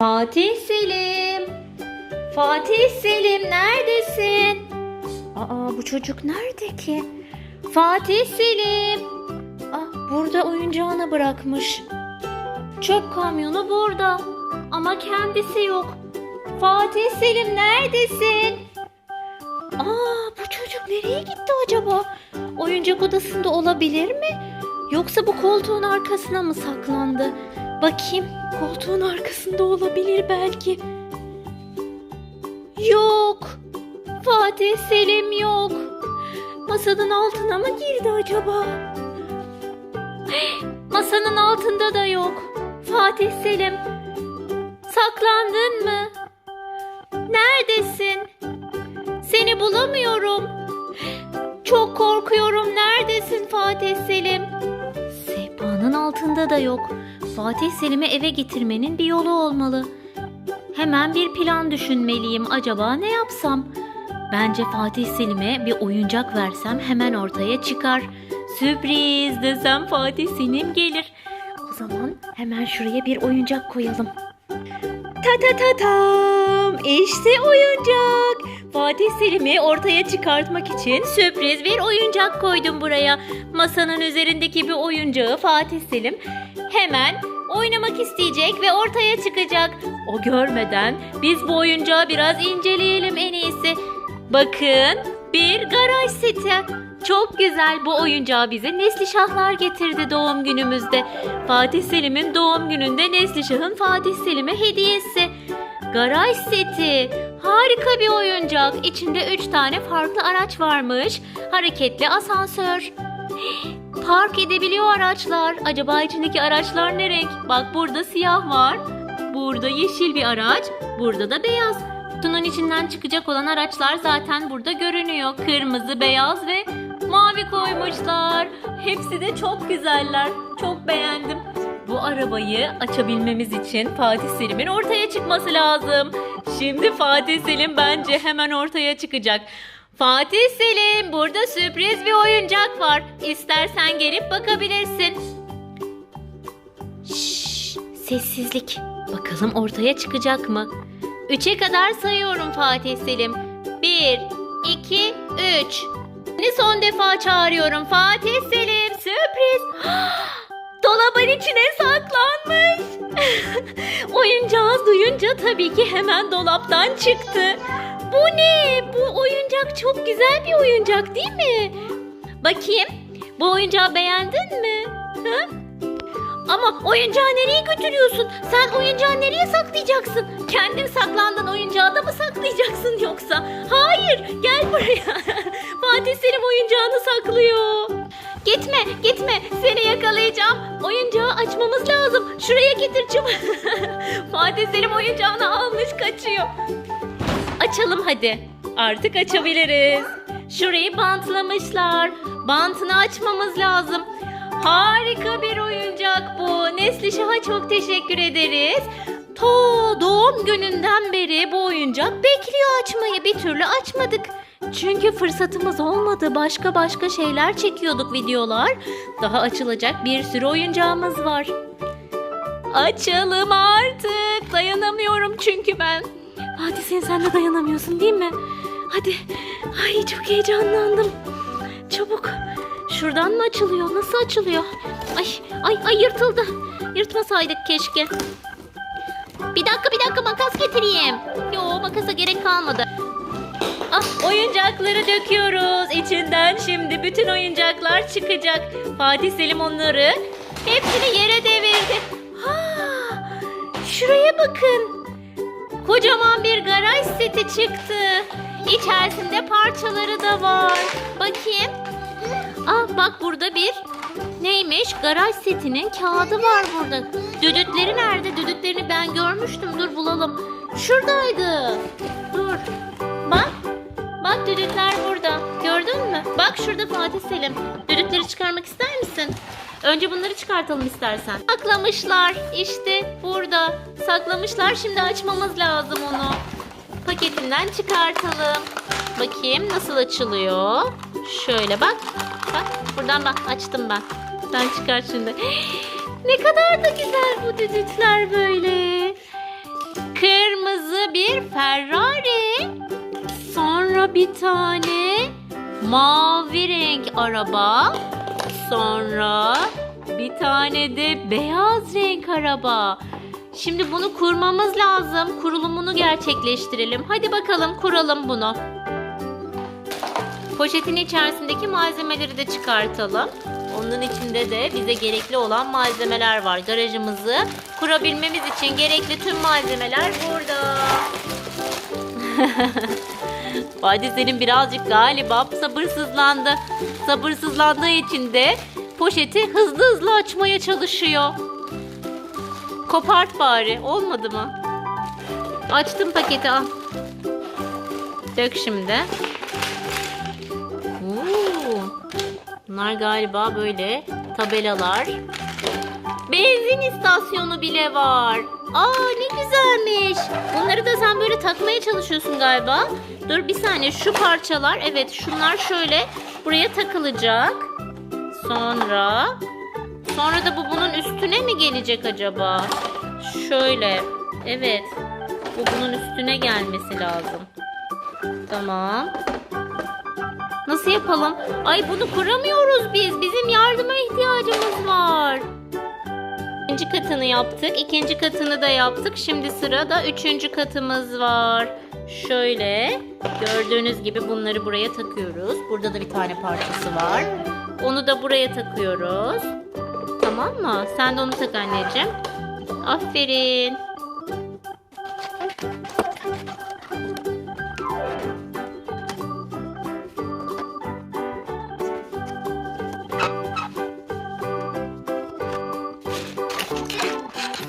Fatih Selim. Fatih Selim neredesin? Aa bu çocuk nerede ki? Fatih Selim. Ah burada oyuncağını bırakmış. Çöp kamyonu burada. Ama kendisi yok. Fatih Selim neredesin? Aa bu çocuk nereye gitti acaba? Oyuncak odasında olabilir mi? Yoksa bu koltuğun arkasına mı saklandı? Bakayım koltuğun arkasında olabilir belki. Yok. Fatih Selim yok. Masanın altına mı girdi acaba? Masanın altında da yok. Fatih Selim. Saklandın mı? Neredesin? Seni bulamıyorum. Çok korkuyorum. Neredesin Fatih Selim? Sehpanın altında da yok. Fatih Selim'i eve getirmenin bir yolu olmalı. Hemen bir plan düşünmeliyim. Acaba ne yapsam? Bence Fatih Selim'e bir oyuncak versem hemen ortaya çıkar. Sürpriz desem Fatih Selim gelir. O zaman hemen şuraya bir oyuncak koyalım. Ta ta ta tam. İşte oyuncak. Fatih Selim'i ortaya çıkartmak için sürpriz bir oyuncak koydum buraya. Masanın üzerindeki bir oyuncağı Fatih Selim hemen oynamak isteyecek ve ortaya çıkacak. O görmeden biz bu oyuncağı biraz inceleyelim en iyisi. Bakın bir garaj seti. Çok güzel bu oyuncağı bize Neslişahlar getirdi doğum günümüzde. Fatih Selim'in doğum gününde Neslişah'ın Fatih Selim'e hediyesi. Garaj seti. Harika bir oyuncak. İçinde 3 tane farklı araç varmış. Hareketli asansör. Park edebiliyor araçlar. Acaba içindeki araçlar ne renk? Bak burada siyah var. Burada yeşil bir araç. Burada da beyaz. Kutunun içinden çıkacak olan araçlar zaten burada görünüyor. Kırmızı, beyaz ve mavi koymuşlar. Hepsi de çok güzeller. Çok beğendim. Arabayı açabilmemiz için Fatih Selim'in ortaya çıkması lazım. Şimdi Fatih Selim bence hemen ortaya çıkacak. Fatih Selim burada sürpriz bir oyuncak var. İstersen gelip bakabilirsin. Şşş, sessizlik. Bakalım ortaya çıkacak mı? Üçe kadar sayıyorum Fatih Selim. Bir, iki, üç. Ne son defa çağırıyorum Fatih Selim. Sürpriz. Dolabın içine saklanmış. Oyuncağı duyunca tabii ki hemen dolaptan çıktı. Bu ne? Bu oyuncak çok güzel bir oyuncak değil mi? Bakayım. Bu oyuncağı beğendin mi? Hı? Ama oyuncağı nereye götürüyorsun? Sen oyuncağı nereye saklayacaksın? Kendin saklandın oyuncağı da mı saklayacaksın yoksa? Hayır gel buraya. Fatih Selim oyuncağını saklıyor. Gitme gitme seni yakalayacağım. Oyuncağı açmamız lazım. Şuraya getir çabuk. Fatih Selim oyuncağını almış kaçıyor. Açalım hadi. Artık açabiliriz. Şurayı bantlamışlar. Bantını açmamız lazım. Harika bir oyuncak bu. Neslişah'a çok teşekkür ederiz. Ta doğum gününden beri bu oyuncak bekliyor açmayı. Bir türlü açmadık. Çünkü fırsatımız olmadı. Başka başka şeyler çekiyorduk videolar. Daha açılacak bir sürü oyuncağımız var. Açalım artık. Dayanamıyorum çünkü ben. Hadi sen sen de dayanamıyorsun değil mi? Hadi. Ay çok heyecanlandım. Çabuk. Şuradan mı açılıyor? Nasıl açılıyor? Ay ay ay yırtıldı. Yırtmasaydık keşke. Bir dakika bir dakika makas getireyim. Yo makasa gerek kalmadı. Ah oyuncakları döküyoruz. İçinden şimdi bütün oyuncaklar çıkacak. Fatih Selim onları hepsini yere devirdi. Ha, şuraya bakın. Kocaman bir garaj seti çıktı. İçerisinde parçaları da var. Bakayım. Aa bak burada bir neymiş? Garaj setinin kağıdı var burada. Düdütleri nerede? Düdütlerini ben görmüştüm. Dur bulalım. Şuradaydı. Dur. Bak. Düdükler burada. Gördün mü? Bak şurada Fatih Selim. Düdükleri çıkarmak ister misin? Önce bunları çıkartalım istersen. Saklamışlar. İşte burada. Saklamışlar. Şimdi açmamız lazım onu. Paketinden çıkartalım. Bakayım nasıl açılıyor. Şöyle bak. Bak buradan bak açtım ben. Sen çıkar şimdi. Ne kadar da güzel bu düdükler böyle. kırmızı bir Ferrari. Bir tane mavi renk araba. Sonra bir tane de beyaz renk araba. Şimdi bunu kurmamız lazım. Kurulumunu gerçekleştirelim. Hadi bakalım kuralım bunu. Poşetin içerisindeki malzemeleri de çıkartalım. Onun içinde de bize gerekli olan malzemeler var. Garajımızı kurabilmemiz için gerekli tüm malzemeler burada. Fatih Selim birazcık galiba sabırsızlandı. Sabırsızlandığı için de poşeti hızlı hızlı açmaya çalışıyor. Kopart bari. Olmadı mı? Açtım paketi al. Dök şimdi. Oo, Bunlar galiba böyle tabelalar. Benzin istasyonu bile var. Aa ne güzelmiş. Bunları da sen böyle takmaya çalışıyorsun galiba. Dur bir saniye şu parçalar evet şunlar şöyle buraya takılacak. Sonra sonra da bu bunun üstüne mi gelecek acaba? Şöyle. Evet. Bu bunun üstüne gelmesi lazım. Tamam. Nasıl yapalım? Ay bunu kuramıyoruz biz. Bizim yardıma ihtiyacımız var. İkinci katını yaptık. ikinci katını da yaptık. Şimdi sırada üçüncü katımız var. Şöyle gördüğünüz gibi bunları buraya takıyoruz. Burada da bir tane parçası var. Onu da buraya takıyoruz. Tamam mı? Sen de onu tak anneciğim. Aferin.